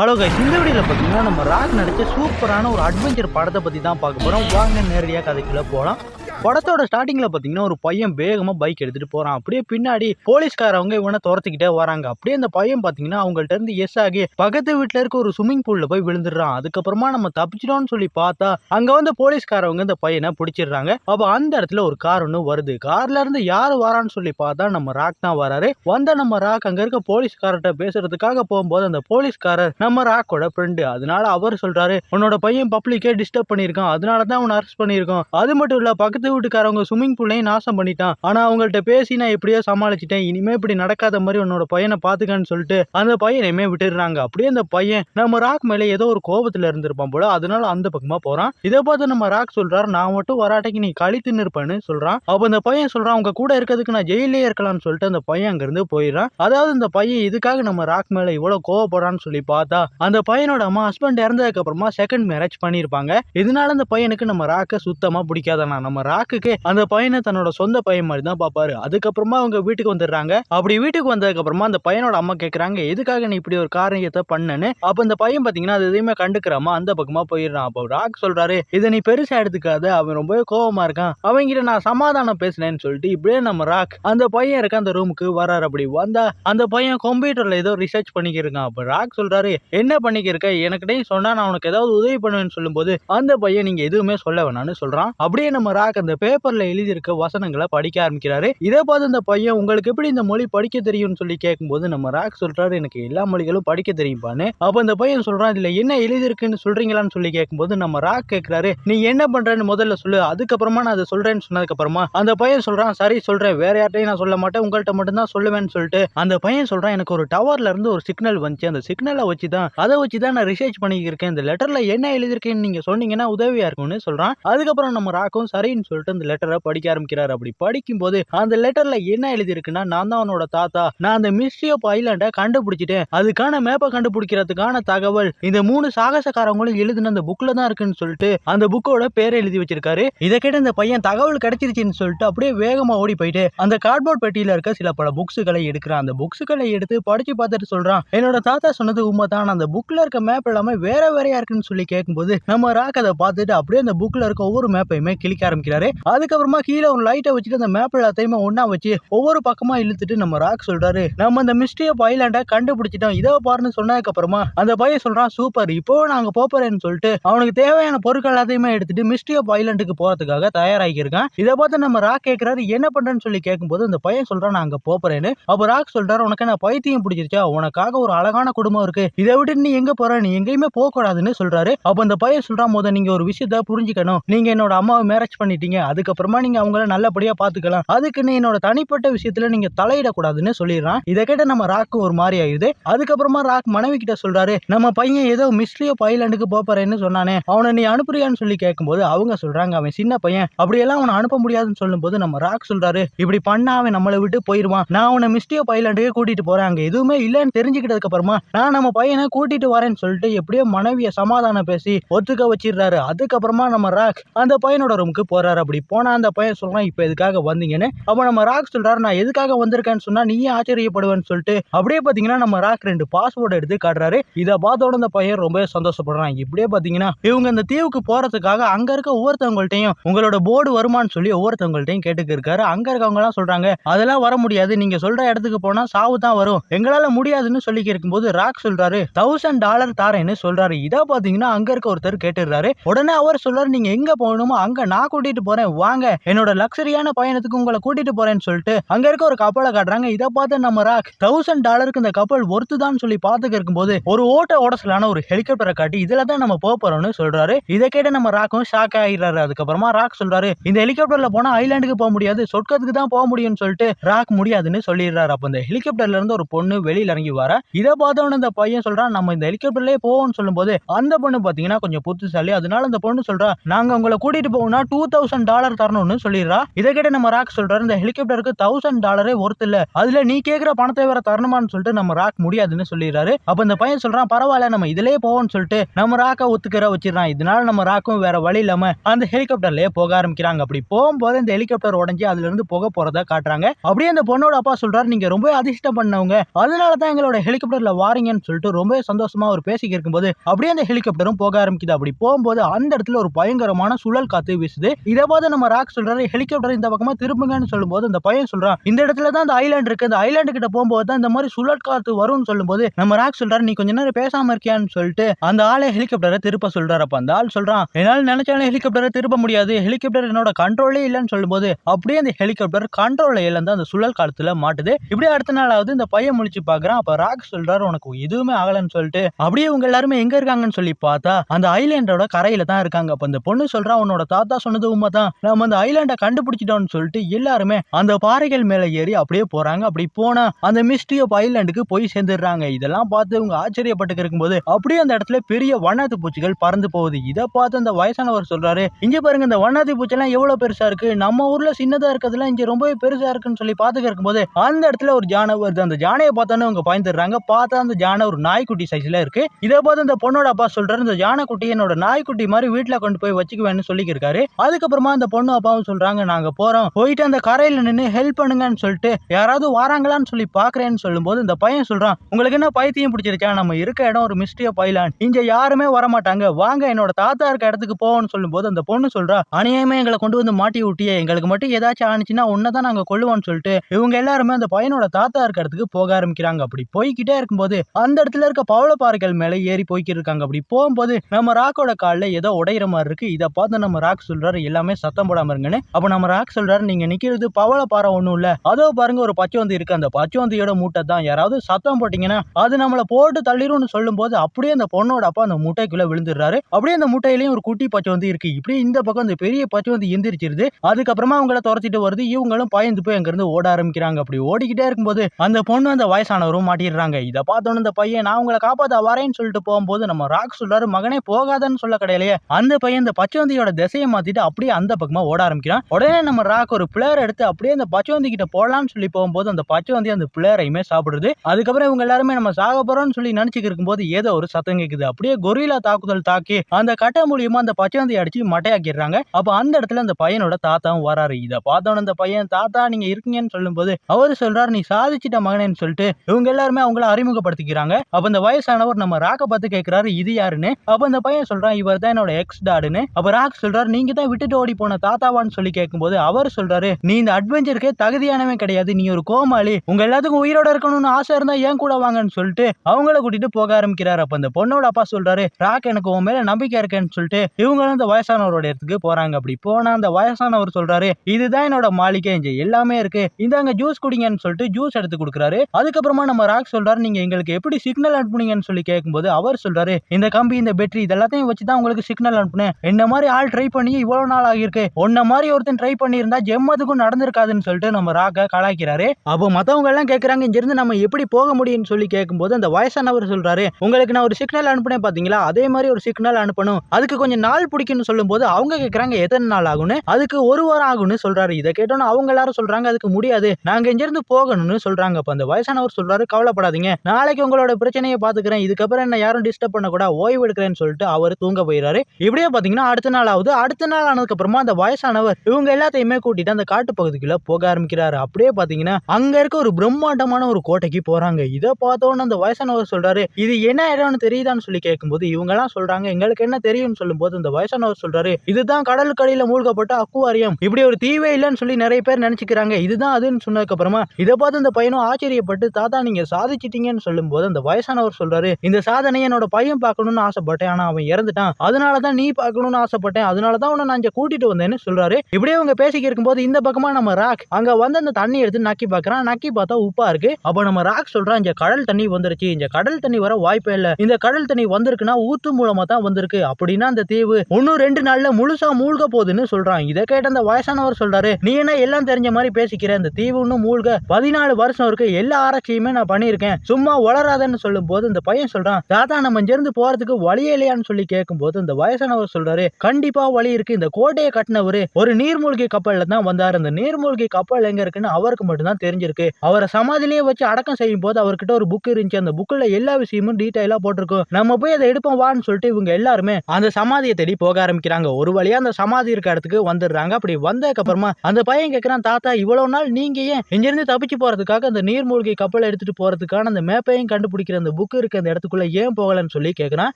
Hello guys இந்த வீடியோவில் பார்த்தீங்கன்னா நம்ம ராக் நடிச்ச சூப்பரான ஒரு அட்வென்ச்சர் படத்தை பற்றி தான் பார்க்க போகிறோம் வாங்க நேரடியாக கதைக்குள்ளே போகலாம் படத்தோட ஸ்டார்டிங்கில் பார்த்தீங்கன்னா ஒரு பையன் வேகமாக பைக் எடுத்துகிட்டு போகிறான் அப்படியே பின்னாடி போலீஸ்காரவங்க இவனை துரத்துக்கிட்டே வராங்க. அப்படியே அந்த பையன் பார்த்தீங்கன்னா அவங்கள்ட்ட இருந்து எஸ் ஆகி பக்கத்து வீட்டில் இருக்க ஒரு ஸ்விம்மிங் பூலில் போய் விழுந்துடுறான். அதுக்கப்புறமா நம்ம தப்பிச்சிட்டோம்னு சொல்லி பார்த்தா அங்கே வந்து போலீஸ்காரவங்க இந்த பையனை பிடிச்சிடுறாங்க. அப்போ அந்த இடத்துல ஒரு கார் ஒன்று வருது. கார்ல இருந்து யார் வரான்னு சொல்லி பார்த்தா நம்ம ராக் தான் வராரு. வந்த நம்ம ராக் அங்கே இருக்க போலீஸ்காரர்கிட்ட பேசுறதுக்காக போகும்போது அந்த போலீஸ்காரர் நம்ம ராக்கோட ஃப்ரெண்டு அதனால அவர் சொல்றாரு உன்னோட பையன் பப்ளிக்கே டிஸ்டர்ப் பண்ணியிருக்கான். அதனால தான் அவனை அரெஸ்ட் பண்ணியிருக்கோம். அது மட்டும் இல்ல பக்கத்து வீட்டுக்காரவங்க ஸ்விம்மிங் பூல்லையும் நாசம் பண்ணிட்டான். ஆனா அவங்கள்ட்ட பேசி நான் எப்படியோ சமாளிச்சிட்டேன். இனிமே இப்படி நடக்காத மாதிரி உன்னோட பையனை பாத்துக்கான்னு சொல்லிட்டு அந்த பையனையுமே விட்டுடுறாங்க. அப்படியே அந்த பையன் நம்ம ராக் மேல ஏதோ ஒரு கோபத்துல இருந்திருப்பான் போல அதனால அந்த பக்கமா போறான். இதை பார்த்து நம்ம ராக் சொல்றாரு நான் மட்டும் வராட்டைக்கு நீ களி தின்னுருப்பேன்னு சொல்றான். அப்ப அந்த பையன் சொல்றான் உங்க கூட இருக்கிறதுக்கு நான் ஜெயிலே இருக்கலாம்னு சொல்லிட்டு அந்த பையன் அங்கிருந்து போயிடுறான். அதாவது இந்த பையன் இதுக்காக நம்ம ராக் மேல இவ்வளவு கோவப்படுறான்னு சொல்லி பார்த்தா அந்த பையனோட அம்மா ஹஸ்பண்ட் இறந்ததுக்கு அப்புறமா செகண்ட் மேரேஜ் பண்ணியிருப்பாங்க. இதனால அந்த பையனுக்கு நம்ம ராக்க சுத்தமா பிடிக்காதனா நம்ம ராக் ராக்குக்கு அந்த பையனை தன்னோட சொந்த பையன் மாதிரி தான் பார்ப்பாரு. அதுக்கப்புறமா அவங்க வீட்டுக்கு வந்துடுறாங்க. அப்படி வீட்டுக்கு வந்ததுக்கு அப்புறமா அந்த பையனோட அம்மா கேட்கறாங்க எதுக்காக நீ இப்படி ஒரு காரியத்தை பண்ணனு அப்ப இந்த பையன் பாத்தீங்கன்னா அது எதையுமே கண்டுக்கிறாம அந்த பக்கமா போயிடுறான். அப்போ ராக் சொல்றாரு இதை நீ பெருசா எடுத்துக்காத அவன் ரொம்பவே கோவமா இருக்கான். அவங்கிட்ட நான் சமாதானம் பேசினேன்னு சொல்லிட்டு இப்படியே நம்ம ராக் அந்த பையன் இருக்க அந்த ரூமுக்கு வராரு அப்படி வந்தா அந்த பையன் கம்ப்யூட்டர்ல ஏதோ ரிசர்ச் பண்ணிக்கிருக்கான் அப்ப ராக் சொல்றாரு என்ன பண்ணிக்கிருக்க எனக்கிட்டையும் சொன்னா நான் உனக்கு ஏதாவது உதவி பண்ணுவேன்னு சொல்லும்போது அந்த பையன் நீங்க எதுவுமே சொல்ல வேணாம்னு சொல்றான். அப்படியே நம்ம ராக் அந்த பேப்பர்ல எழுதியிருக்க வசனங்களை படிக்க ஆரம்பிக்கிறாரு. இதை பார்த்து அந்த பையன் உங்களுக்கு எப்படி இந்த மொழி படிக்க தெரியும்னு சொல்லி கேட்கும்போது நம்ம ராக் சொல்றாரு எனக்கு எல்லா மொழிகளும் படிக்க தெரியும்பான்னு. அப்ப அந்த பையன் சொல்றான் இதுல என்ன எழுதியிருக்குன்னு சொல்றீங்களான்னு சொல்லி கேட்கும்போது நம்ம ராக் கேட்கிறாரு நீ என்ன பண்றேன்னு முதல்ல சொல்லு அதுக்கப்புறமா நான் அதை சொல்றேன்னு சொன்னதுக்கு அப்புறமா அந்த பையன் சொல்றான் சரி சொல்றேன் வேற யார்ட்டையும் நான் சொல்ல மாட்டேன் உங்கள்கிட்ட மட்டும் தான் சொல்லுவேன்னு சொல்லிட்டு. அந்த பையன் சொல்றான் எனக்கு ஒரு டவர்ல இருந்து ஒரு சிக்னல் வந்துச்சு அந்த சிக்னலை வச்சு தான் அதை வச்சு தான் நான் ரிசர்ச் பண்ணிக்கிருக்கேன் இந்த லெட்டர்ல என்ன எழுதியிருக்கேன்னு நீங்க சொன்னீங்கன்னா உதவியா இருக்கும்னு சொல்றான். அதுக்கப்புறம் நம்ம ராக்கும் சரின்னு சொல்லிட்டு அந்த லெட்டரை படிக்க ஆரம்பிக்கிறார். அப்படி படிக்கும்போது அந்த லெட்டர்ல என்ன எழுதியிருக்குன்னா நான் தான் அவனோட தாத்தா. நான் அந்த மிஸ்ட்ரி ஆஃப் ஐலாண்டை கண்டுபிடிச்சிட்டேன். அதுக்கான மேப்பை கண்டுபிடிக்கிறதுக்கான தகவல். இந்த மூணு சாகசக்காரங்களும் எழுதின அந்த புக்ல தான் இருக்குன்னு சொல்லிட்டு அந்த புக்கோட பேரை எழுதி வச்சிருக்காரு. இதை கேட்ட இந்த பையன் தகவல் கிடைச்சிருச்சுன்னு சொல்லிட்டு அப்படியே வேகமா ஓடி போயிட்டு அந்த கார்ட்போர்ட் பெட்டியில இருக்க சில பல புக்ஸுகளை எடுக்கிறான். அந்த புக்ஸுகளை எடுத்து படிச்சு பார்த்துட்டு சொல்றான் என்னோட தாத்தா சொன்னது உண்மைதான். அந்த புக்ல இருக்க மேப் எல்லாமே வேற வேறையா இருக்குன்னு சொல்லி கேட்கும்போது நம்ம ராக் அதை பார்த்துட்டு அப்படியே அந்த புக்ல இருக்க ஒவ்வொரு மேப்பையுமே கிளிக்க ஆரம்பிக்கிறார். அதுக்கப்புறமா கீழே ஒரு லைட்டை வச்சுட்டு அந்த மேப் எல்லாத்தையுமே ஒன்னா வச்சு ஒவ்வொரு பக்கமா இழுத்துட்டு நம்ம ராக் சொல்றாரு. நம்ம அந்த மிஸ்ட்ரி ஆஃப் ஐலாண்டை கண்டுபிடிச்சிட்டோம். இதை பாருன்னு சொன்னதுக்கு அப்புறமா அந்த பையன் சொல்றான் சூப்பர் இப்போ நாங்க போறேன்னு சொல்லிட்டு அவனுக்கு தேவையான பொருட்கள் எல்லாத்தையுமே எடுத்துட்டு மிஸ்ட்ரி ஆஃப் ஐலாண்டுக்கு போறதுக்காக தயாராகி இருக்கான் இதை பார்த்து நம்ம ராக் கேட்கிறாரு என்ன பண்றேன்னு சொல்லி கேட்கும்போது அந்த பையன் சொல்றான் நான் அங்க போறேன்னு அப்ப ராக் சொல்றாரு உனக்கு என்ன பைத்தியம் பிடிச்சிருச்சா? உனக்காக ஒரு அழகான குடும்பம் இருக்கு. இதை விட்டு நீ எங்க போற? நீ எங்கேயுமே போக கூடாதுன்னு சொல்றாரு. அப்ப அந்த பையன் சொல்றான் போது நீங்க ஒரு விஷயத்த புரிஞ்சுக்கணும். நீங்க என்னோட அம்மாவை மேரேஜ் பண்ணிட்டீங்க. அதுக்கப்புறமா நீங்க அவங்கள நல்லபடியா பாத்துக்கலாம். அதுக்குன்னு என்னோட தனிப்பட்ட விஷயத்துல நீங்க தலையிடக்கூடாதுன்னு சொல்லிடுறான். இதை கேட்ட நம்ம ராக்கு ஒரு மாதிரி ஆயிடுது. அதுக்கப்புறமா ராக் மனைவி கிட்ட சொல்றாரு நம்ம பையன் ஏதோ மிஸ்ட்ரியோ பைலாண்டுக்கு போகிறேன்னு போறேன்னு சொன்னானே. அவனை நீ அனுப்புறியான்னு சொல்லி கேட்கும்போது அவங்க சொல்றாங்க அவன் சின்ன பையன். அப்படியெல்லாம் அவனை அனுப்ப முடியாதுன்னு சொல்லும்போது நம்ம ராக் சொல்றாரு இப்படி பண்ணா அவன் நம்மளை விட்டு போயிருவான். நான் அவனை மிஸ்டியோ ஆஃப் கூட்டிகிட்டு கூட்டிட்டு போறேன். அங்க எதுவுமே இல்லைன்னு தெரிஞ்சுக்கிட்டதுக்கு அப்புறமா நான் நம்ம பையனை கூட்டிட்டு வரேன்னு சொல்லிட்டு எப்படியோ மனைவியை சமாதானம் பேசி ஒத்துக்க வச்சிடுறாரு. அதுக்கப்புறமா நம்ம ராக் அந்த பையனோட ரூமுக்கு அப்படி. போனால் அந்த பையன் சொல்றான் இப்போ எதுக்காக வந்தீங்கன்னு? அப்போ நம்ம ராக் சொல்றாரு நான் எதுக்காக வந்திருக்கேன்னு சொன்னா நீயே ஆச்சரியப்படுவேன்னு சொல்லிட்டு அப்படியே பார்த்தீங்கன்னா நம்ம ராக் ரெண்டு பாஸ்போர்ட் எடுத்து காட்டுறாரு. இதை பார்த்தோட அந்த பையன் ரொம்ப சந்தோஷப்படுறான். இப்படியே பார்த்தீங்கன்னா இவங்க இந்த தீவுக்கு போறதுக்காக அங்க இருக்க ஒவ்வொருத்தவங்கள்ட்டையும் உங்களோட போர்டு வருமான்னு சொல்லி ஒவ்வொருத்தவங்கள்ட்டையும் கேட்டுக்கு இருக்காரு. அங்க இருக்கவங்க சொல்றாங்க அதெல்லாம் வர முடியாது. நீங்க சொல்ற இடத்துக்கு போனா சாவு தான் வரும். எங்களால முடியாதுன்னு சொல்லி இருக்கும்போது ராக் சொல்றாரு தௌசண்ட் டாலர் தாரேன்னு சொல்றாரு. இதை பார்த்தீங்கன்னா அங்க இருக்க ஒருத்தர் கேட்டுடுறாரு. உடனே அவர் சொல்கிறார் நீங்க எங்க போகணுமோ அங்க நான் கூட்டிட்டு போறேன். வாங்க என்னோட லக்ஸரியான பயணத்துக்கு உங்களை கூட்டிட்டு போறேன்னு சொல்லிட்டு அங்க இருக்க ஒரு கப்பலை காட்டுறாங்க. இதை பார்த்து நம்ம ராக் தௌசண்ட் டாலருக்கு இந்த கப்பல் ஒர்த்து சொல்லி பார்த்துக்க இருக்கும்போது ஒரு ஓட்ட ஓடசலான ஒரு ஹெலிகாப்டரை காட்டி இதுல தான் நம்ம போக போறோம்னு சொல்றாரு. இதை கேட்டு நம்ம ராக்கும் ஷாக் ஆயிடுறாரு. அதுக்கப்புறமா ராக் சொல்றாரு இந்த ஹெலிகாப்டர்ல போனா ஐலாண்டுக்கு போக முடியாது சொர்க்கத்துக்கு தான் போக முடியும்னு சொல்லிட்டு ராக் முடியாதுன்னு சொல்லிடுறாரு. அப்ப இந்த ஹெலிகாப்டர்ல இருந்து ஒரு பொண்ணு வெளியில் இறங்கி வர இதை பார்த்தவன இந்த பையன் சொல்றான் நம்ம இந்த ஹெலிகாப்டர்லயே போவோம்னு சொல்லும்போது அந்த பொண்ணு பாத்தீங்கன்னா கொஞ்சம் புத்திசாலி. அதனால அந்த பொண்ணு சொல்றா நாங்க உங்களை கூட்டிட்டு போகணும்னா டூ தௌசண்ட் தௌசண்ட் டாலர் தரணும்னு சொல்லிடுறா. இதை கேட்டு நம்ம ராக் சொல்றாரு இந்த ஹெலிகாப்டருக்கு தௌசண்ட் டாலரே ஒர்த் இல்ல. அதுல நீ கேக்குற பணத்தை வேற தரணுமான்னு சொல்லிட்டு நம்ம ராக் முடியாதுன்னு சொல்லிடுறாரு. அப்ப இந்த பையன் சொல்றான் பரவாயில்ல நம்ம இதுலயே போவோம்னு சொல்லிட்டு நம்ம ராக்கை ஒத்துக்கிற வச்சிடறான். இதனால நம்ம ராக்கும் வேற வழி இல்லாம அந்த ஹெலிகாப்டர்லயே போக ஆரம்பிக்கிறாங்க. அப்படி போகும்போது இந்த ஹெலிகாப்டர் உடஞ்சி அதுல இருந்து போக போறதா காட்டுறாங்க. அப்படியே அந்த பொண்ணோட அப்பா சொல்றாரு நீங்க ரொம்ப அதிர்ஷ்டம் பண்ணவங்க. அதனால தான் எங்களோட ஹெலிகாப்டர்ல வாரீங்கன்னு சொல்லிட்டு ரொம்ப சந்தோஷமா அவர் பேசிக்க இருக்கும்போது அப்படியே அந்த ஹெலிகாப்டரும் போக ஆரம்பிக்குது. அப்படி போகும்போது அந்த இடத்துல ஒரு பயங்கரமான சுழல் காத்து வீசுது. இதை அப்போது நம்ம ராக் சொல்றாரு ஹெலிகாப்டர் இந்த பக்கமா திரும்புங்கன்னு சொல்லும்போது அந்த பையன் சொல்றான் இந்த இடத்துல தான் அந்த ஐலாண்ட் இருக்கு அந்த ஐலாண்டு கிட்ட போகும்போது தான் இந்த மாதிரி சுழல் காத்து வரும்னு சொல்லும்போது நம்ம ராக் சொல்றாரு நீ கொஞ்ச நேரம் பேசாம இருக்கியான்னு சொல்லிட்டு அந்த ஆளை ஹெலிகாப்டரை திருப்ப சொல்றாரு. அப்ப அந்த ஆள் சொல்றான் என்னால் நினைச்சாலும் ஹெலிகாப்டரை திருப்ப முடியாது ஹெலிகாப்டர் என்னோட கண்ட்ரோலே இல்லைன்னு சொல்லும்போது அப்படியே அந்த ஹெலிகாப்டர் கண்ட்ரோல்ல இழந்து அந்த சுழல் காலத்துல மாட்டுது. இப்படியே அடுத்த நாளாவது இந்த பையன் முழிச்சு பாக்குறான் அப்ப ராக் சொல்றாரு உனக்கு எதுவுமே ஆகலன்னு சொல்லிட்டு அப்படியே இவங்க எல்லாருமே எங்க இருக்காங்கன்னு சொல்லி பார்த்தா அந்த ஐலாண்டோட கரையில தான் இருக்காங்க. அப்ப அந்த பொண்ணு சொல்றா உன்னோட தாத்தா சொன்னது தான். நம்ம அந்த ஐலாண்டை கண்டுபிடிச்சிட்டோம்னு சொல்லிட்டு எல்லாருமே அந்த பாறைகள் மேல ஏறி அப்படியே போறாங்க. அப்படி போனா அந்த மிஸ்ட்ரி ஆஃப் ஐலாண்டுக்கு போய் சேர்ந்துடுறாங்க. இதெல்லாம் பார்த்து இவங்க ஆச்சரியப்பட்டு இருக்கும்போது அப்படியே அந்த இடத்துல பெரிய வண்ணாத்து பூச்சிகள் பறந்து போகுது. இதை பார்த்து அந்த வயசானவர் சொல்றாரு இங்க பாருங்க இந்த வண்ணாத்தி பூச்செல்லாம் எவ்வளவு பெருசா இருக்கு? நம்ம ஊர்ல சின்னதா இருக்கிறதுலாம் இங்க ரொம்பவே பெருசா இருக்குன்னு சொல்லி பாத்துக்க இருக்கும்போது அந்த இடத்துல ஒரு ஜானை வருது அந்த ஜானையை பார்த்தோன்னே அவங்க பயந்துடுறாங்க. பார்த்தா அந்த ஜானை ஒரு நாய்க்குட்டி சைஸ்ல இருக்கு. இதை பார்த்து அந்த பொண்ணோட அப்பா சொல்றாரு இந்த யானைக்குட்டி என்னோட நாய்க்குட்டி மாதிரி வீட்டுல கொண்டு போய் வச்சுக்குவேன்னு சொல்லிக்கிருக்காரு. அதுக்கப்புறமா அந்த பொண்ணு அப்பாவும் சொல்றாங்க நாங்க போறோம். போயிட்டு அந்த கரையில நின்று ஹெல்ப் பண்ணுங்கன்னு சொல்லிட்டு யாராவது வராங்களான்னு சொல்லி பாக்குறேன்னு சொல்லும்போது இந்த பையன் சொல்றான் உங்களுக்கு என்ன பைத்தியம் பிடிச்சிருச்சா நம்ம இருக்க இடம் ஒரு மிஸ்டியா பைலான் இங்க யாருமே வர மாட்டாங்க வாங்க என்னோட தாத்தா இருக்க இடத்துக்கு போவோம்னு சொல்லும்போது அந்த பொண்ணு சொல்றா அநியாயமே எங்களை கொண்டு வந்து மாட்டி விட்டியே. எங்களுக்கு மட்டும் ஏதாச்சும் ஆனிச்சுன்னா உன்னதான் நாங்க கொள்ளுவோம்னு சொல்லிட்டு இவங்க எல்லாருமே அந்த பையனோட தாத்தா இருக்க இடத்துக்கு போக ஆரம்பிக்கிறாங்க. அப்படி போய்கிட்டே இருக்கும்போது அந்த இடத்துல இருக்க பவளப்பாறைகள் மேல ஏறி போய்க்கிட்டு இருக்காங்க. அப்படி போகும்போது நம்ம ராக்கோட காலில் ஏதோ உடையிற மாதிரி இருக்கு. இதை பார்த்து நம்ம ராக் சொல்றாரு. எல்லாமே சத்தம் போடாம இருங்கன்னு. அப்ப நம்ம ராக் சொல்றாரு நீங்க நிக்கிறது பாறை ஒண்ணும் இல்ல. அதோ பாருங்க ஒரு பச்சைவந்தி இருக்கு. அந்த பச்சைவந்தியோட மூட்டை தான். யாராவது சத்தம் போட்டீங்கன்னா அது நம்மள போட்டு தள்ளிரும்னு சொல்லும்போது அப்படியே அந்த பொண்ணோட அப்பா அந்த மூட்டைக்குள்ள விழுந்துடுறாரு. அப்படியே அந்த மூட்டையிலயும் ஒரு குட்டி பச்சைவந்தி இருக்கு. இப்படியே இந்த பக்கம் அந்த பெரிய பச்சைவந்தி எந்திரிச்சிருது. அதுக்கப்புறமா அவங்கள துரத்திட்டு வருது. இவங்களும் பயந்து போய் அங்கிருந்து ஓட ஆரம்பிக்கிறாங்க. அப்படி ஓடிக்கிட்டே இருக்கும்போது அந்த பொண்ணு அந்த வயசானவரும் மாட்டிடுறாங்க. இதை பார்த்தோன்னு இந்த பையன் நான் உங்களை காப்பாத்த வரேன்னு சொல்லிட்டு போகும்போது நம்ம ராக் சொல்றாரு மகனே போகாதன்னு சொல்ல கிடையிலையே. அந்த பையன் இந்த பச்சைவந்தியோட திசையை மாத்திட்டு அப்படியே அந்த பக்கமாக ஓட ஆரம்பிக்கிறான். உடனே நம்ம ராக் ஒரு பிளேயர் எடுத்து அப்படியே அந்த பச்சவந்தி கிட்ட போடலாம்னு சொல்லி போகும்போது அந்த பச்சவந்தி அந்த பிளேயரையுமே சாப்பிடுது. அதுக்கப்புறம் இவங்க எல்லாருமே நம்ம சாக போறோம்னு சொல்லி நினைச்சுக்கு இருக்கும்போது ஏதோ ஒரு சத்தம் கேட்குது அப்படியே கொரில்லா தாக்குதல் தாக்கி அந்த கட்டை மூலியமா அந்த பச்சவந்தி அடிச்சு மட்டையாக்கிடுறாங்க. அப்ப அந்த இடத்துல அந்த பையனோட தாத்தாவும் வராரு. இதை பார்த்தோன்னு அந்த பையன் தாத்தா நீங்க இருக்கீங்கன்னு சொல்லும்போது அவரு சொல்றாரு நீ சாதிச்சிட்ட மகனேன்னு சொல்லிட்டு இவங்க எல்லாருமே அவங்கள அறிமுகப்படுத்திக்கிறாங்க. அப்ப அந்த வயசானவர் நம்ம ராக்க பார்த்து கேட்கிறாரு இது யாருன்னு? அப்ப அந்த பையன் சொல்றான் இவர் தான் என்னோட எக்ஸ் டாடுன்னு அப்ப ராக் சொல்றாரு நீங்க தான் விட்டுட்டு ஓடி போன தாத்தாவான்னு சொல்லி கேட்கும்போது அவர் சொல்றாரு நீ இந்த அட்வென்ச்சருக்கே தகுதியானவன் கிடையாது. நீ ஒரு கோமாளி. உங்க எல்லாத்துக்கும் உயிரோட இருக்கணும்னு ஆசை இருந்தா ஏன் கூட வாங்கன்னு சொல்லிட்டு அவங்கள கூட்டிட்டு போக ஆரம்பிக்கிறாரு. அப்ப அந்த பொண்ணோட அப்பா சொல்றாரு ராக் எனக்கு உன் மேல நம்பிக்கை இருக்கேன்னு சொல்லிட்டு இவங்களும் அந்த வயசானவரோட இடத்துக்கு போறாங்க. அப்படி போனா அந்த வயசானவர் சொல்றாரு இதுதான் என்னோட மாளிகை. இங்க எல்லாமே இருக்கு. இந்தாங்க ஜூஸ் குடிங்கன்னு சொல்லிட்டு ஜூஸ் எடுத்து கொடுக்குறாரு. அதுக்கப்புறமா நம்ம ராக் சொல்றாரு நீங்க எங்களுக்கு எப்படி சிக்னல் அனுப்புனீங்கன்னு சொல்லி கேட்கும்போது அவர் சொல்றாரு இந்த கம்பி இந்த பேட்டரி இதெல்லாத்தையும் வச்சு தான் உங்களுக்கு சிக்னல் அனுப்புனேன். இந்த மாதிரி ஆள் ட்ரை பண்ணி இவ்வளவு நாள் ஆகி ஆகியிருக்கு உன்ன மாதிரி ஒருத்தன் ட்ரை பண்ணியிருந்தா ஜெம்மதுக்கும் நடந்திருக்காதுன்னு சொல்லிட்டு நம்ம ராக்க கலாய்க்கிறாரு. அப்போ மத்தவங்க எல்லாம் கேட்கறாங்க இங்கிருந்து நம்ம எப்படி போக முடியும்னு சொல்லி கேட்கும்போது அந்த வயசானவர் சொல்றாரு உங்களுக்கு நான் ஒரு சிக்னல் அனுப்புனேன் பாத்தீங்களா? அதே மாதிரி ஒரு சிக்னல் அனுப்பணும். அதுக்கு கொஞ்சம் நாள் பிடிக்கும்னு சொல்லும்போது அவங்க கேட்கறாங்க எத்தனை நாள் ஆகும்னு? அதுக்கு ஒரு வாரம் ஆகும்னு சொல்றாரு. இதை கேட்டோன்னு அவங்க எல்லாரும் சொல்றாங்க அதுக்கு முடியாது. நாங்க இங்கிருந்து போகணும்னு சொல்றாங்க. அப்ப அந்த வயசானவர் சொல்றாரு கவலைப்படாதீங்க. நாளைக்கு உங்களோட பிரச்சனையை பாத்துக்கிறேன். இதுக்கப்புறம் என்ன யாரும் டிஸ்டர்ப் பண்ணக்கூடாது. ஓய்வு எடுக்கிறேன்னு சொல்லிட்டு அவர் தூங்க போயிடுறாரு இப்படியே பாத்தீங்கன்னா அடுத்த நாள் ஆகுது அடுத்த நாள் ஆனதுக்கு அப்புறமா அந்த வயசானவர் இவங்க எல்லாத்தையுமே கூட்டிட்டு அந்த காட்டு பகுதிக்குள்ள போக ஆரம்பிக்கிறாரு. அப்படியே பாத்தீங்கன்னா அங்க இருக்க ஒரு பிரம்மாண்டமான ஒரு கோட்டைக்கு போறாங்க. இதை பார்த்தோன்னு அந்த வயசானவர் சொல்றாரு இது என்ன இடம்னு தெரியுதான்னு சொல்லி கேட்கும்போது இவங்க எல்லாம் சொல்றாங்க எங்களுக்கு என்ன தெரியும்னு சொல்லும்போது அந்த வயசானவர் சொல்றாரு இதுதான் கடலுக்கடியில மூழ்கப்பட்ட அக்குவாரியம். இப்படி ஒரு தீவே இல்லைன்னு சொல்லி நிறைய பேர் நினைச்சுக்கிறாங்க. இதுதான் அதுன்னு சொன்னதுக்கு அப்புறமா இதை பார்த்து அந்த பையனும் ஆச்சரியப்பட்டு தாத்தா நீங்க சாதிச்சிட்டீங்கன்னு சொல்லும்போது அந்த வயசானவர் சொல்றாரு இந்த சாதனை என்னோட பையன் பார்க்கணும்னு ஆசைப்பட்டேன். ஆனா அவன் இறந்துட்டான். அதனாலதான் நீ பார்க்கணும்னு ஆசைப்பட்டேன். அதனாலதான் உன்னை நான் கூட்டிட்டு கூட்டிட்டு வந்தேன்னு சொல்றாரு. இப்படியே அவங்க பேசிக்க இருக்கும்போது இந்த பக்கமா நம்ம ராக் அங்க வந்து அந்த தண்ணி எடுத்து நக்கி பாக்குறான். நக்கி பார்த்தா உப்பா இருக்கு. அப்ப நம்ம ராக் சொல்றான் இந்த கடல் தண்ணி வந்துருச்சு. இந்த கடல் தண்ணி வர வாய்ப்பே இல்ல. இந்த கடல் தண்ணி வந்திருக்குன்னா ஊத்து மூலமா தான் வந்திருக்கு. அப்படின்னா அந்த தீவு ஒன்னு ரெண்டு நாள்ல முழுசா மூழ்க போகுதுன்னு சொல்றான். இதை கேட்ட அந்த வயசானவர் சொல்றாரு நீ என்ன எல்லாம் தெரிஞ்ச மாதிரி பேசிக்கிற? இந்த தீவு இன்னும் மூழ்க. பதினாலு வருஷம் இருக்கு. எல்லா ஆராய்ச்சியுமே நான் பண்ணியிருக்கேன். சும்மா வளராதன்னு சொல்லும் போது இந்த பையன் சொல்றான் தாத்தா நம்ம இங்கிருந்து போறதுக்கு வழியே இல்லையான்னு சொல்லி கேட்கும்போது இந்த வயசானவர் சொல்றாரு கண்டிப்பா வழி இருக்கு. இந்த கோட்டையை கட்டினவரு ஒரு நீர்மூழ்கி கப்பல்ல தான் வந்தாரு. அந்த நீர்மூழ்கி கப்பல் எங்க இருக்குன்னு அவருக்கு மட்டும்தான் தெரிஞ்சிருக்கு. அவரை சமாதிலேயே வச்சு அடக்கம் செய்யும் போது அவர்கிட்ட ஒரு புக் இருந்துச்சு. அந்த புக்ல எல்லா விஷயமும் டீடைலா போட்டிருக்கும். நம்ம போய் அதை எடுப்போம் வான்னு சொல்லிட்டு இவங்க எல்லாருமே அந்த சமாதியை தேடி போக ஆரம்பிக்கிறாங்க. ஒரு வழியா அந்த சமாதி இருக்க இடத்துக்கு வந்துடுறாங்க. அப்படி வந்ததுக்கு அப்புறமா அந்த பையன் கேக்குறான் தாத்தா இவ்வளவு நாள் நீங்க ஏன் இங்கிருந்து தப்பிச்சு போறதுக்காக அந்த நீர்மூழ்கி கப்பல் எடுத்துட்டு போறதுக்கான அந்த மேப்பையும் கண்டுபிடிக்கிற அந்த புக் இருக்க. அந்த இடத்துக்குள்ள ஏன் போகலன்னு சொல்லி கேட்கிறான்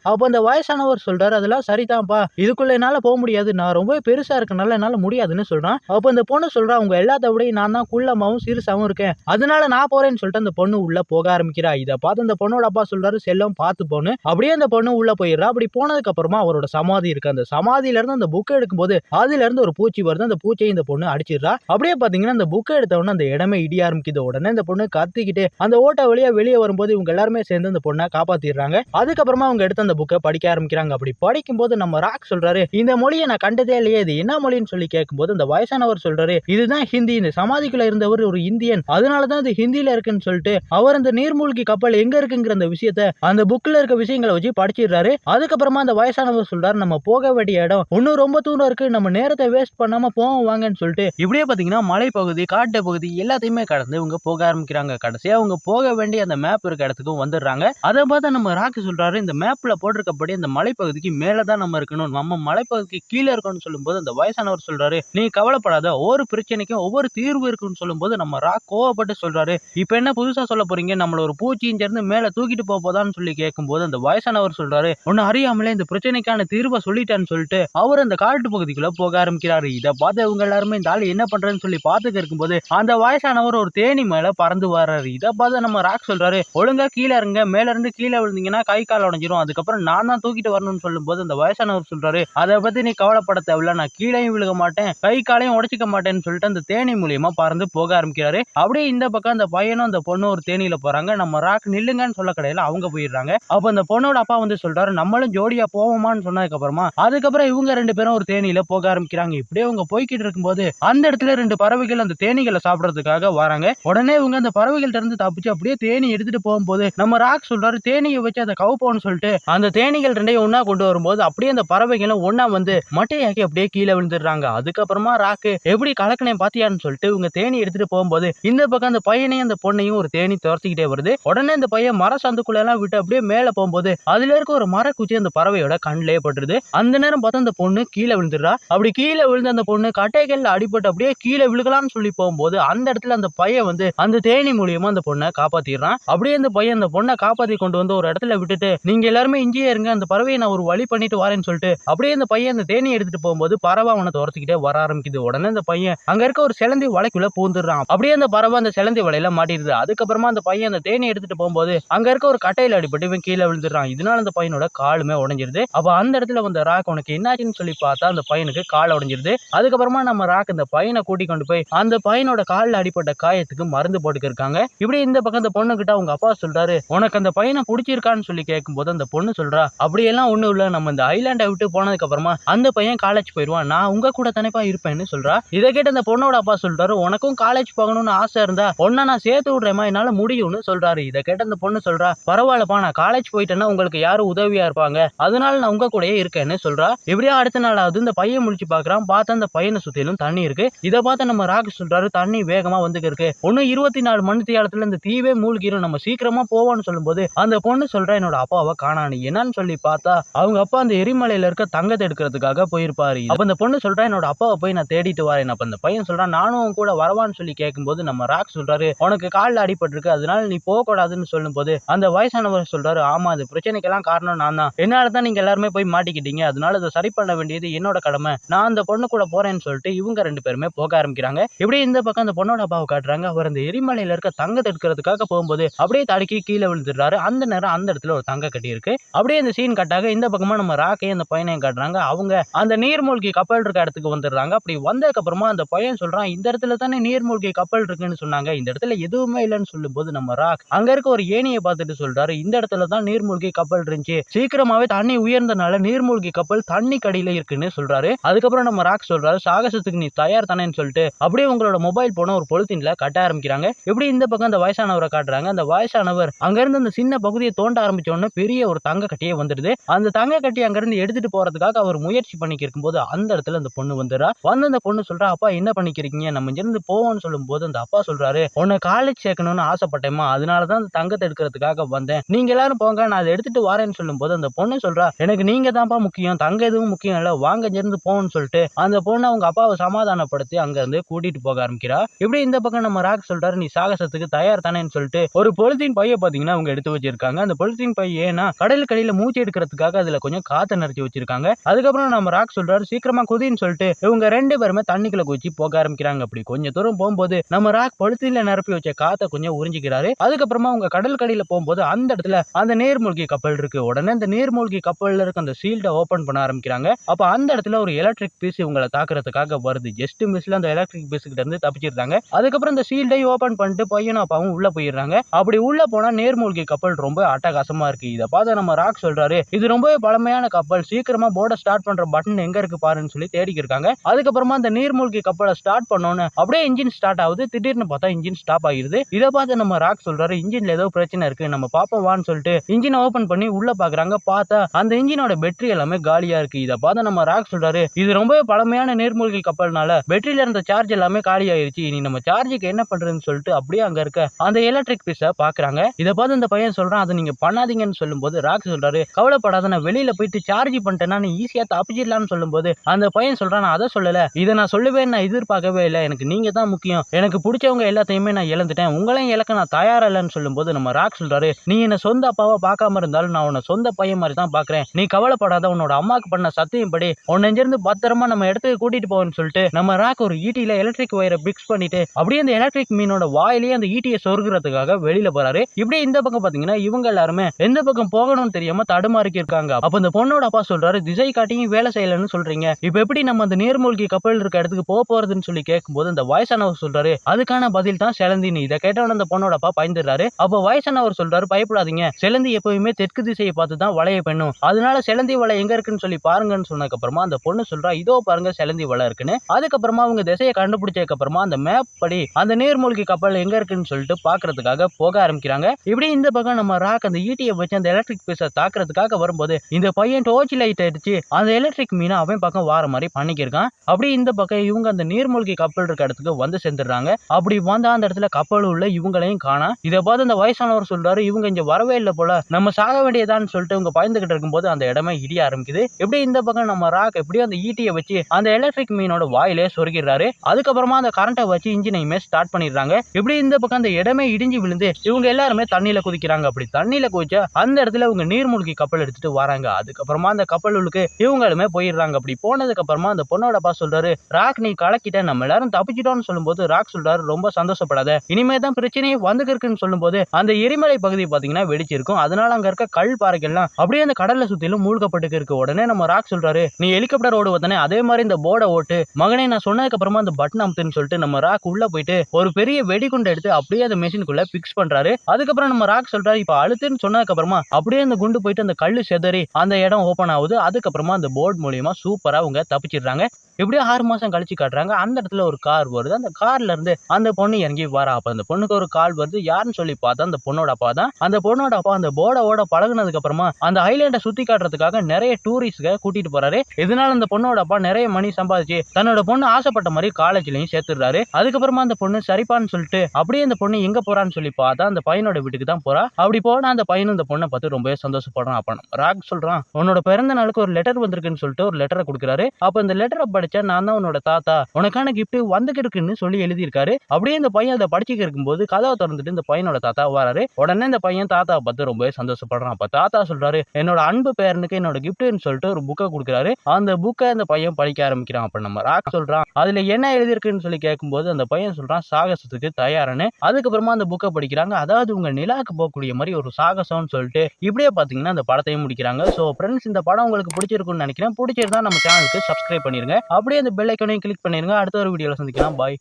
அப்போ அந்த வயசானவர் சொல்றாரு அதெல்லாம் சரிதான்ப்பா. இதுக்குள்ள என்னால போக முடியாது. நான் ரொம்ப பெருசா இருக்கனால என்னால முடியாதுன்னு சொல்றான். அப்போ அந்த பொண்ணு சொல்றா உங்க எல்லாத்த விட நான் தான் குள்ளமாவும் சிறுசாவும் இருக்கேன். அதனால நான் போறேன்னு சொல்லிட்டு அந்த பொண்ணு உள்ள போக ஆரம்பிக்கிறா. இதை பார்த்து அந்த பொண்ணோட அப்பா சொல்றாரு செல்லம் பார்த்து போன்னு. அப்படியே அந்த பொண்ணு உள்ள போயிடுறா. அப்படி போனதுக்கு அப்புறமா அவரோட சமாதி இருக்கு. அந்த சமாதியில இருந்து அந்த புக்கை எடுக்கும்போது அதுல இருந்து ஒரு பூச்சி வருது. அந்த பூச்சியை இந்த பொண்ணு அடிச்சிடுறா. அப்படியே பாத்தீங்கன்னா அந்த புக்கை எடுத்த உடனே அந்த இடமே இடிய ஆரம்பிக்குது. உடனே இந்த பொண்ணு கத்திக்கிட்டு அந்த ஓட்ட வழியா வெளியே வரும்போது இவங்க எல்லாருமே சேர்ந்து அந்த பொண்ணை காப்பாத்திடுறாங்க. அதுக்கப்புறமா அவங்க எடுத்து அந்த புக்கை படிக்க ஆரம்பிக்கிறாங்க. அப்படி படிக்கும்போது நம்ம ராக் சொல்றாரு இந்த மொழியை நான் கண்டதே இல்லையே இது என்ன மொழின்னு சொல்லி கேட்கும்போது அந்த வயசானவர் சொல்றாரு இதுதான் ஹிந்தி. இந்த சமாதிக்குள்ள இருந்தவர் ஒரு இந்தியன். அதனாலதான் இது ஹிந்தியில இருக்குன்னு சொல்லிட்டு அவர் அந்த நீர்மூழ்கி கப்பல் எங்க இருக்குங்கிற அந்த விஷயத்த அந்த புக்ல இருக்க விஷயங்களை வச்சு படிச்சிடுறாரு. அதுக்கப்புறமா அந்த வயசானவர் சொல்றாரு நம்ம போக வேண்டிய இடம் இன்னும் ரொம்ப தூரம் இருக்கு. நம்ம நேரத்தை வேஸ்ட் பண்ணாம போவோம் வாங்கன்னு சொல்லிட்டு. இப்படியே பாத்தீங்கன்னா மலைப்பகுதி காட்டு பகுதி எல்லாத்தையுமே கடந்து இவங்க போக ஆரம்பிக்கிறாங்க. கடைசியா அவங்க போக வேண்டிய அந்த மேப் இருக்க இடத்துக்கும் வந்துடுறாங்க. அதை பார்த்தா நம்ம ராக்கு சொல்றாரு இந்த மேப்ல போட்டிருக்கப்படி அந்த மலைப்பகுதிக்கு மேலதான் நம்ம இருக்கணும். நம்ம மலைப்பகுதிக்கு கீழே இருக்கணும்னு சொல்லும்போது அந்த வயசானவர் சொல்றாரு நீ கவலைப்படாத ஒவ்வொரு பிரச்சனைக்கும் ஒவ்வொரு தீர்வு இருக்குன்னு சொல்லும்போது நம்ம ராக் கோவப்பட்டு சொல்றாரு. இப்ப என்ன புதுசா சொல்ல போறீங்க? நம்மள ஒரு பூச்சி மேல தூக்கிட்டு போக போதான்னு சொல்லி கேட்கும்போது அந்த வயசானவர் சொல்றாரு ஒன்னு அறியாமலே இந்த பிரச்சனைக்கான தீர்வை சொல்லிட்டான்னு சொல்லிட்டு அவர் அந்த காட்டு பகுதிக்குள்ள போக ஆரம்பிக்கிறாரு. இதை பார்த்து இவங்க எல்லாருமே இந்த ஆள் என்ன பண்றேன்னு சொல்லி பார்த்துட்டு இருக்கும்போது அந்த வயசானவர் ஒரு தேனி மேல பறந்து வர்றாரு. இதை பார்த்து நம்ம ராக் சொல்றாரு ஒழுங்கா கீழே இருங்க. மேல இருந்து கீழே விழுந்தீங்கன்னா கை கால் உடஞ்சிரும். அதுக்கப்புறம் நான் தான் தூக்கிட்டு வரணும்னு சொல்லும்போது அந்த வயசானவர் சொல்றாரு அதை பத்தி நீ கவலைப்பட தேவையில்ல. நான் கீழேயும் விழுக மாட்டேன் கை காலையும் உடைச்சிக்க மாட்டேன்னு சொல்லிட்டு அந்த தேனி மூலியமா பறந்து போக ஆரம்பிக்கிறாரு. அப்படியே இந்த பக்கம் அந்த பையனும் அந்த பொண்ணும் ஒரு தேனியில போறாங்க. நம்ம ராக் நில்லுங்கன்னு சொல்ல கடையில அவங்க போயிடுறாங்க. அப்ப அந்த பொண்ணோட அப்பா வந்து சொல்றாரு நம்மளும் ஜோடியா போவோமான்னு சொன்னதுக்கு அப்புறமா அதுக்கப்புறம் இவங்க ரெண்டு பேரும் ஒரு தேனியில போக ஆரம்பிக்கிறாங்க. இப்படியே அவங்க போய்கிட்டு இருக்கும்போது அந்த இடத்துல ரெண்டு பறவைகள் அந்த தேனிகளை சாப்பிடறதுக்காக வராங்க. உடனே இவங்க அந்த பறவைகள்ட்ட இருந்து தப்பிச்சு அப்படியே தேனி எடுத்துட்டு போகும்போது நம்ம ராக் சொல்றாரு தேனியை வச்சு அதை கவுப்போன்னு சொல்லிட்டு அந்த தேனிகள் ரெண்டையும் ஒன்னா கொண்டு வரும்போது அப்படியே அந்த பறவைகளும் ஒன்னா வந்து மட்டையாக்கி அப்படியே கீழே விழுந்துடுறாங்க. அதுக்கப்புறமா ராக்கு எப்படி கலக்கணையை பாத்தியான்னு சொல்லிட்டு இவங்க தேனி எடுத்துட்டு போகும்போது இந்த பக்கம் அந்த பையனையும் அந்த பொண்ணையும் ஒரு தேனி துரத்திக்கிட்டே வருது. உடனே அந்த பையன் மர சந்துக்குள்ள எல்லாம் விட்டு அப்படியே மேல போகும்போது அதுல இருக்க ஒரு மர குச்சி அந்த பறவையோட கண்ணிலே பட்டுருது. அந்த நேரம் பார்த்தா அந்த பொண்ணு கீழே விழுந்துடுறா. அப்படி கீழே விழுந்த அந்த பொண்ணு கட்டைகள்ல அடிபட்டு அப்படியே கீழே விழுகலாம்னு சொல்லி போகும்போது அந்த இடத்துல அந்த பையன் வந்து அந்த தேனி மூலியமா அந்த பொண்ணை காப்பாத்திடுறான். அப்படியே அந்த பையன் அந்த பொண்ணை காப்பாத்தி கொண்டு வந்து ஒரு இடத்துல விட்டுட்டு நீங்க எல்லாருமே இங்கேயே இருங்க அந்த பறவையை நான் ஒரு வழி பண்ணிட்டு வரேன்னு சொல்லிட்டு அப்படியே அந்த பையன் அந்த தேனி எடுத்துட்டு போகும்போது பறவை அவனை துரத்துக்கிட்டே வர ஆரம்பிக்குது. உடனே அந்த பையன் அங்க இருக்க ஒரு சிலந்தி வலைக்குள்ள பூந்துடுறான் அப்படியே அந்த பறவை அந்த சிலந்தி வலையில மாட்டிடுது. அதுக்கப்புறமா அந்த பையன் அந்த தேனி எடுத்துட்டு போகும்போது அங்க இருக்க ஒரு கட்டையில அடிபட்டு இவன் கீழே விழுந்துடுறான். இதனால அந்த பையனோட காலுமே உடஞ்சிருது. அப்ப அந்த இடத்துல வந்த ராக் உனக்கு என்னாச்சுன்னு சொல்லி பார்த்தா அந்த பையனுக்கு கால் உடைஞ்சிருது. அதுக்கப்புறமா நம்ம ராக் அந்த பையனை கூட்டி கொண்டு போய் அந்த பையனோட காலில் அடிப்பட்ட காயத்துக்கு மருந்து போட்டுக்கிருக்காங்க இப்படி இந்த பக்கம் அந்த பொண்ணு கிட்ட அவங்க அப்பா சொல்றாரு உனக்கு அந்த பையனை பிடிச்சிருக்கான்னு சொல்லி கேட்கும்போது அந்த பொண்ணு சொல்றா அப்படியெல்லாம் ஒண்ணும் இல்ல. நம்ம இந்த ஐலாண்டை விட்டு போனதுக்கு அப்புறமா அந்த பையன் காலேஜ் போயிருவான். போயிடுவான் நான் உங்க கூட தானேப்பா இருப்பேன்னு சொல்றா. இதை கேட்டு அந்த பொண்ணோட அப்பா சொல்றாரு உனக்கும் காலேஜ் போகணும்னு ஆசை இருந்தா பொண்ணை நான் சேர்த்து விடுறேமா என்னால முடியும்னு சொல்றாரு. இதை கேட்டு அந்த பொண்ணு சொல்றா பரவாயில்லப்பா நான் காலேஜ் போயிட்டேன்னா உங்களுக்கு யாரும் உதவியா இருப்பாங்க. அதனால நான் உங்க கூடயே இருக்கேன்னு சொல்றா. இப்படியே அடுத்த நாளாவது இந்த பையன் முடிச்சு பாக்குறான் பார்த்தா அந்த பையனை சுத்திலும் தண்ணி இருக்கு. இதை பார்த்து நம்ம ராக் சொல்றாரு தண்ணி வேகமா வந்துக்கு இருக்கு. ஒன்னும் இருபத்தி நாலு மணி தியாலத்துல இந்த தீவே மூழ்கிரும். நம்ம சீக்கிரமா போவோம்னு சொல்லும்போது அந்த பொண்ணு சொல்றா என்னோட அப்பாவை காணானு என்னன்னு சொல்லி பார்த்தா அவங்க அப்பா அந்த எரிமலையில இருக்க தங்கத்தை எடுக்கிறதுக்காக போயிருப்பாரு. அப்ப அந்த பொண்ணு சொல்கிறா என்னோட அப்பாவை போய் நான் தேடிட்டு வரேன். அப்போ அந்த பையன் சொல்கிறான் நானும் கூட வரவான்னு சொல்லி கேட்கும்போது நம்ம ராக் சொல்கிறாரு உனக்கு காலில் அடிபட்டிருக்கு அதனால நீ போகக்கூடாதுன்னு சொல்லும்போது அந்த வயசானவர் சொல்கிறாரு ஆமாம் அது பிரச்சனைக்கெல்லாம் காரணம் நான் தான். என்னால் தான் நீங்கள் எல்லாருமே போய் மாட்டிக்கிட்டீங்க. அதனால அதை சரி பண்ண வேண்டியது என்னோட கடமை. நான் அந்த பொண்ணு கூட போகிறேன்னு சொல்லிட்டு இவங்க ரெண்டு பேருமே போக ஆரம்பிக்கிறாங்க. இப்படியே இந்த பக்கம் அந்த பொண்ணோட அப்பாவை காட்டுறாங்க. அவர் அந்த எரிமலையில் இருக்க தங்கத்தை எடுக்கிறதுக்காக போகும்போது அப்படியே தடுக்கி கீழே விழுந்துடுறாரு. அந்த நேரம் அந்த இடத்துல ஒரு தங்க கட்டி இருக்கு. அப்படியே இந்த சீன் கட்டாக இந்த பக்கமாக நம்ம ராக்கையும் அந்த பையனையும் காட்டுறாங்க. அவங்க அந்த நீர்மூழ்கி கப்பல் இருக்க இடத்துக்கு வந்துடுறாங்க. அப்படி வந்ததுக்கப்புறமா அந்த பையன் சொல்கிறான் இந்த இடத்துல தானே நீர்மூழ்கி கப்பல் இருக்குன்னு சொன்னாங்க. இந்த இடத்துல எதுவுமே இல்லைன்னு சொல்லும்போது நம்ம ராக் அங்கே இருக்க ஒரு ஏனியை பார்த்துட்டு சொல்கிறாரு இந்த இடத்துல தான் நீர்மூழ்கி கப்பல் இருந்துச்சு. சீக்கிரமாகவே தண்ணி உயர்ந்தனால நீர்மூழ்கி கப்பல் தண்ணி கடியில் இருக்குன்னு சொல்கிறாரு அதுக்கப்புறம் நம்ம ராக் சொல்கிறாரு சாகசத்துக்கு நீ தயார் தானேன்னு சொல்லிட்டு அப்படியே உங்களோட மொபைல் போன ஒரு பொலித்தீன்ல கட்ட ஆரம்பிக்கிறாங்க. எப்படி இந்த பக்கம் அந்த வயசானவரை காட்டுறாங்க? அந்த வயசானவர் அங்கேருந்து அந்த சின்ன பகுதியை தோண்ட ஆரம்பித்தோடனே பெரிய ஒரு தங்க கட்டியே வந்துடுது. அந்த தங்க கட்டி அங்கேருந்து எடுத்துகிட்டு போகிறதுக்காக அவர் முயற்சி பண்ணிக்கு இருக்கும்போது அந்த அந்த இடத்துல அந்த பொண்ணு வந்துடுறா வந்து அந்த பொண்ணு சொல்றா அப்பா என்ன பண்ணிக்கிறீங்க நம்ம இங்கிருந்து போவோம்னு சொல்லும்போது அந்த அப்பா சொல்றாரு உன்னை காலேஜ் சேர்க்கணும்னு ஆசைப்பட்டேம்மா. அதனாலதான் அந்த தங்கத்தை எடுக்கிறதுக்காக வந்தேன். நீங்க எல்லாரும் போங்க நான் அதை எடுத்துட்டு வரேன்னு சொல்லும்போது அந்த பொண்ணு சொல்றா எனக்கு நீங்க தான்ப்பா முக்கியம். தங்க எதுவும் முக்கியம் இல்ல. வாங்க இருந்து போன்னு சொல்லிட்டு அந்த பொண்ணு அவங்க அப்பாவை சமாதானப்படுத்தி அங்க இருந்து கூட்டிட்டு போக ஆரம்பிக்கிறா. இப்படி இந்த பக்கம் நம்ம ராக் சொல்றாரு நீ சாகசத்துக்கு தயார் தானேன்னு சொல்லிட்டு ஒரு பொலித்தீன் பைய பாத்தீங்கன்னா அவங்க எடுத்து வச்சிருக்காங்க. அந்த பொலித்தீன் பை ஏன்னா கடல் கடியில மூச்சு எடுக்கிறதுக்காக அதுல கொஞ்சம் காத்த நிறைச்சி வச்சிருக்காங்க. அதுக்கப்புறம் நம்ம ராக் சொல்றாரு சீக்கிரமா குதின்னு சொல்லிட்டு இவங்க ரெண்டு பேருமே தண்ணிக்குள்ள குதிச்சு போக ஆரம்பிக்கிறாங்க. அப்படி கொஞ்சம் தூரம் போகும்போது நம்ம ராக் பழுத்தில நிரப்பி வச்ச காத்த கொஞ்சம் உறிஞ்சிக்கிறாரு. அதுக்கப்புறமா அவங்க கடல் கடையில போகும்போது அந்த இடத்துல அந்த நீர்மூழ்கி கப்பல் இருக்கு. உடனே அந்த நீர்மூழ்கி கப்பல்ல இருக்க அந்த சீல்ட ஓபன் பண்ண ஆரம்பிக்கிறாங்க. அப்ப அந்த இடத்துல ஒரு எலக்ட்ரிக் பீஸ் இவங்களை தாக்குறதுக்காக வருது. ஜஸ்ட் மிஸ்ல அந்த எலக்ட்ரிக் பீஸ் கிட்ட இருந்து தப்பிச்சிருந்தாங்க. அதுக்கப்புறம் இந்த சீல்டை ஓபன் பண்ணிட்டு பையனும் அப்பாவும் உள்ள போயிடுறாங்க. அப்படி உள்ள போனா நீர்மூழ்கி கப்பல் ரொம்ப அட்டகாசமா இருக்கு. இதை பார்த்து நம்ம ராக் சொல்றாரு இது ரொம்பவே பழமையான கப்பல். சீக்கிரமா போர்டை ஸ்டார்ட் பண்ற பட்டன் எங்க இருக்கு யாருன்னு சொல்லி தேடிக்கு இருக்காங்க. அதுக்கப்புறமா அந்த நீர்மூழ்கி கப்பலை ஸ்டார்ட் பண்ணோன்னு அப்படியே இன்ஜின் ஸ்டார்ட் ஆகுது. திடீர்னு பார்த்தா இன்ஜின் ஸ்டாப் ஆகிடுது இதை பார்த்து நம்ம ராக் சொல்றாரு இன்ஜின்ல ஏதோ பிரச்சனை இருக்கு நம்ம பாப்போம் வான்னு சொல்லிட்டு இன்ஜினை ஓபன் பண்ணி உள்ள பாக்குறாங்க பார்த்தா அந்த இன்ஜினோட பேட்டரி எல்லாமே காலியா இருக்கு. இதை பார்த்து நம்ம ராக் சொல்றாரு இது ரொம்பவே பழமையான நீர்மூழ்கி கப்பல்னால பேட்டரியில இருந்த சார்ஜ் எல்லாமே காலி ஆயிருச்சு. இனி நம்ம சார்ஜுக்கு என்ன பண்றதுன்னு சொல்லிட்டு அப்படியே அங்க இருக்க அந்த எலக்ட்ரிக் பீஸ பாக்குறாங்க இதை பார்த்து இந்த பையன் சொல்றான் அதை நீங்க பண்ணாதீங்கன்னு சொல்லும்போது ராக் சொல்றாரு கவலைப்படாத நான் வெளியில போயிட்டு சார்ஜ் பண்ணிட்டேன்னா நீ ஈஸியா தப்பிச்சிடலாம்னு சொல்லும்போது அந்த பையன் சொல்கிறான் நான் அதை சொல்லலை. இதை நான் சொல்லவே நான் எதிர்பார்க்கவே இல்லை. எனக்கு நீங்கள் தான் முக்கியம். எனக்கு பிடிச்சவங்க எல்லாத்தையுமே நான் இழந்துட்டேன். உங்களையும் இழக்க நான் தயாராக இல்லைன்னு சொல்லும்போது நம்ம ராக் சொல்கிறாரு நீ என்னை சொந்த அப்பாவை பார்க்காம இருந்தாலும் நான் உன்னை சொந்த பையன் மாதிரி தான் பார்க்குறேன். நீ கவலைப்படாத உன்னோட அம்மாவுக்கு பண்ண சத்தியம் படி உன்னை பத்திரமா நம்ம இடத்துக்கு கூட்டிட்டு போவோம்னு சொல்லிட்டு நம்ம ராக் ஒரு ஈட்டியில எலக்ட்ரிக் ஒயரை பிக்ஸ் பண்ணிட்டு அப்படியே அந்த எலக்ட்ரிக் மீனோட வாயிலேயே அந்த ஈட்டியை சொருகிறதுக்காக வெளியில போறாரு. இப்படி இந்த பக்கம் பாத்தீங்கன்னா இவங்க எல்லாருமே எந்த பக்கம் போகணும்னு தெரியாம தடுமாறிக்கி இருக்காங்க. அப்ப அந்த பொண்ணோட அப்பா சொல்றாரு திசை காட்டியும் வேலை செய்யலன்னு சொல்றீங்க. இப்ப எப்படி நம்ம அந்த நீர்மூழ்கி கப்பல் இருக்க இடத்துக்கு போக போறதுன்னு சொல்லி கேட்கும்போது அந்த வயசானவர் சொல்றாரு அதுக்கான பதில் தான் செலந்தினி இதை கேட்டவன அந்த பொண்ணோட அப்பா பயந்துடுறாரு. அப்போ வயசானவர் சொல்றாரு பயப்படாதீங்க. செலந்தி எப்பவுமே தெற்கு திசையை பார்த்து தான் வளைய பெண்ணும். அதனால செலந்தி வலை எங்க இருக்குன்னு சொல்லி பாருங்கன்னு சொன்னதுக்கு அப்புறமா அந்த பொண்ணு சொல்றா இதோ பாருங்க செலந்தி வலை இருக்குன்னு. அதுக்கப்புறமா அவங்க திசையை கண்டுபிடிச்சதுக்கு அப்புறமா அந்த மேப் படி அந்த நீர்மூழ்கி கப்பல் எங்க இருக்குன்னு சொல்லிட்டு பாக்குறதுக்காக போக ஆரம்பிக்கிறாங்க. இப்படி இந்த பக்கம் நம்ம ராக் அந்த ஈட்டியை வச்சு அந்த எலக்ட்ரிக் பீஸை தாக்குறதுக்காக வரும்போது இந்த பையன் டோர்ச் லைட் அடிச்சு அந்த எலக்ட்ரிக் மீனை அவன் பக்கம் வார மாதிரி பண்ணிக்கிருக்கான். அப்படி இந்த பக்கம் இவங்க அந்த நீர்மூழ்கி கப்பல் இருக்க இடத்துக்கு வந்து சேர்ந்துடுறாங்க. அப்படி வந்தா அந்த இடத்துல கப்பல் உள்ள இவங்களையும் காணா. இதை பார்த்து அந்த வயசானவர் சொல்றாரு இவங்க இங்க வரவே இல்லை போல. நம்ம சாக வேண்டியதான்னு சொல்லிட்டு இவங்க பயந்துகிட்டு இருக்கும்போது அந்த இடமே இடிய ஆரம்பிக்குது. எப்படி இந்த பக்கம் நம்ம ராக் எப்படியும் அந்த ஈட்டியை வச்சு அந்த எலக்ட்ரிக் மீனோட வாயிலே சொருகிடுறாரு. அதுக்கப்புறமா அந்த கரண்ட்டை வச்சு இன்ஜினையுமே ஸ்டார்ட் பண்ணிடுறாங்க. இப்படி இந்த பக்கம் அந்த இடமே இடிஞ்சு விழுந்து இவங்க எல்லாருமே தண்ணியில குதிக்கிறாங்க. அப்படி தண்ணியில குதிச்சா அந்த இடத்துல இவங்க நீர்மூழ்கி கப்பல் எடுத்துட்டு வராங்க. அதுக்கப்புறமா அந்த கப்பலுக்கு இவங்களுமே போயிடுறாங்க. அப்படி போ அப்புறமா அந்த பொண்ணோட அப்பா சொல்றாரு ராக் நீ கலக்கிட்ட நம்ம எல்லாரும் தப்பிச்சிட்டோம்னு சொல்லும்போது ராக் சொல்றாரு ரொம்ப சந்தோஷப்படாத. இனிமே தான் பிரச்சனையே வந்துக்கு இருக்குன்னு சொல்லும்போது அந்த எரிமலை பகுதி பாத்தீங்கன்னா வெடிச்சிருக்கும். அதனால அங்க இருக்க கல் பாறைகள்லாம் அப்படியே அந்த கடல்ல சுத்திலும் மூழ்கப்பட்டு இருக்கு. உடனே நம்ம ராக் சொல்றாரு நீ ஹெலிகாப்டர் ஓடு வந்தானே அதே மாதிரி இந்த போர்டை ஓட்டு. மகனே நான் சொன்னதுக்கு அப்புறமா அந்த பட்டன் அமுத்துன்னு சொல்லிட்டு நம்ம ராக் உள்ள போயிட்டு ஒரு பெரிய வெடிகுண்டை எடுத்து அப்படியே அந்த மெஷினுக்குள்ள பிக்ஸ் பண்றாரு. அதுக்கப்புறம் நம்ம ராக் சொல்றாரு இப்ப அழுத்துன்னு சொன்னதுக்கு அப்புறமா அப்படியே அந்த குண்டு போயிட்டு அந்த கல்லு செதறி அந்த இடம் ஓப்பன் ஆகுது. அதுக்கப்புறமா அந்த போர்டு மூலியமா சூப்பரா அவங்க தப்பிச்சிடுறாங்க. எப்படியோ ஆறு மாசம் கழிச்சு காட்டுறாங்க. அந்த இடத்துல ஒரு கார் வருது. அந்த கார்ல இருந்து அந்த பொண்ணு இறங்கி வரா. அப்ப அந்த பொண்ணுக்கு ஒரு கால் வருது. யாருன்னு சொல்லி பார்த்தா அந்த பொண்ணோட அப்பா தான். அந்த பொண்ணோட அப்பா அந்த போர்டோட பழகுனதுக்கு அப்புறமா அந்த ஐலேண்டை சுத்தி காட்டுறதுக்காக நிறைய டூரிஸ்ட்க கூட்டிட்டு போறாரு. இதனால அந்த பொண்ணோட அப்பா நிறைய மணி சம்பாதிச்சு தன்னோட பொண்ணு ஆசைப்பட்ட மாதிரி காலேஜ்லயும் சேர்த்துடுறாரு. அதுக்கப்புறமா அந்த பொண்ணு சரிப்பான்னு சொல்லிட்டு அப்படியே அந்த பொண்ணு எங்க போறான்னு சொல்லி பார்த்தா அந்த பையனோட வீட்டுக்கு தான் போறா. அப்படி போனா அந்த பையனும் இந்த பொண்ணை பார்த்து ரொம்பவே சந்தோஷப்படுறான். அப்ப ராக் சொல்றான். உன்னோட பிறந்த நாளுக்கு ஒரு லெட்டர் வந்திருக்குன்னு சொல்லிட்டு ஒரு லெட்டரை கொடுக்குறாரு. அப்ப இந்த லெட்டரை படிச்சா நான் தான் உன்னோட தாத்தா. உனக்கான கிஃப்ட் வந்துகிட்டு இருக்குன்னு சொல்லி எழுதியிருக்காரு. அப்படியே இந்த பையன் அதை படிச்சுக்க இருக்கும்போது கதவை திறந்துட்டு இந்த பையனோட தாத்தா வராரு. உடனே இந்த பையன் தாத்தாவை பார்த்து ரொம்பவே சந்தோஷப்படுறான். அப்போ தாத்தா சொல்றாரு என்னோட அன்பு பேரனுக்கு என்னோட கிஃப்ட்னு சொல்லிட்டு ஒரு புக்கை கொடுக்குறாரு. அந்த புக்கை அந்த பையன் படிக்க ஆரம்பிக்கிறான். அப்ப நம்ம ராக் சொல்றான் அதுல என்ன எழுதியிருக்குன்னு சொல்லி கேட்கும்போது அந்த பையன் சொல்றான் சாகசத்துக்கு தயாரானு. அதுக்கப்புறமா அந்த புக்கை படிக்கிறாங்க. அதாவது உங்க நிலாக்கு போகக்கூடிய மாதிரி ஒரு சாகசம்னு சொல்லிட்டு இப்படியே பாத்தீங்கன்னா அந்த படத்தையும் முடிக்கிறாங்க. ஸோ ஃப்ரெண்ட்ஸ் இந்த படம் உங்களுக்கு பிடிச்சிருக்கும்னு நினைக்கிறேன். பிடிச்சிருந்தா நம்ம சேனலுக்கு சப்ஸ்கிரைப் பண்ணிருங்க. அப்படியே அந்த பெல் ஐக்கனையும் கிளிக் பண்ணிருங்க அடுத்த ஒரு வீடியோல சந்திக்கலாம். பாய்